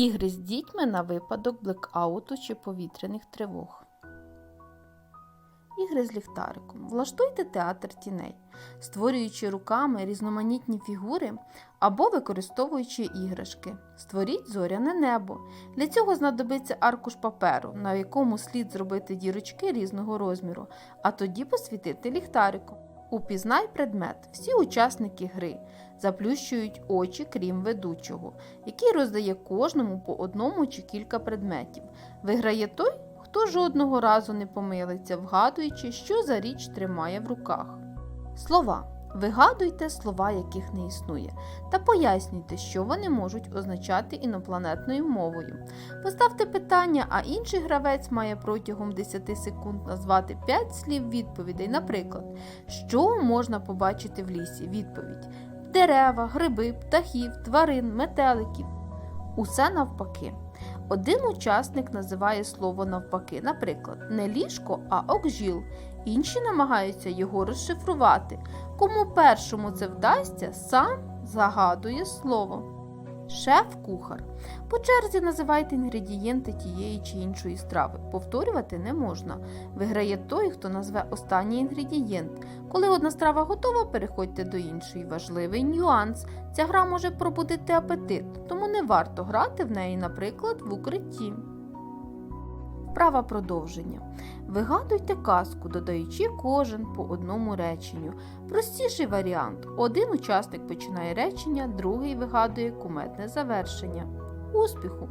Ігри з дітьми на випадок блекауту чи повітряних тривог. Ігри з ліхтариком. Влаштуйте театр тіней, створюючи руками різноманітні фігури або використовуючи іграшки. Створіть зоряне небо. Для цього знадобиться аркуш паперу, на якому слід зробити дірочки різного розміру, а тоді посвітити ліхтариком. Упізнай предмет. Всі учасники гри заплющують очі, крім ведучого, який роздає кожному по одному чи кілька предметів. Виграє той, хто жодного разу не помилиться, вгадуючи, що за річ тримає в руках. Слова. Вигадуйте слова, яких не існує, та пояснюйте, що вони можуть означати інопланетною мовою. Поставте питання, а інший гравець має протягом 10 секунд назвати 5 слів відповідей. Наприклад, що можна побачити в лісі? Відповідь: дерева, гриби, птахів, тварин, метеликів. Усе навпаки. Один учасник називає слово навпаки, наприклад, не ліжко, а окжіл. Інші намагаються його розшифрувати. Кому першому це вдасться, сам загадує слово. Шеф-кухар. По черзі називайте інгредієнти тієї чи іншої страви. Повторювати не можна. Виграє той, хто назве останній інгредієнт. Коли одна страва готова, переходьте до іншої. Важливий нюанс. Ця гра може пробудити апетит, тому не варто грати в неї, наприклад, в укритті. Вправа продовження. Вигадуйте казку, додаючи кожен по одному реченню. Простіший варіант. Один учасник починає речення, другий вигадує куметне завершення. Успіху!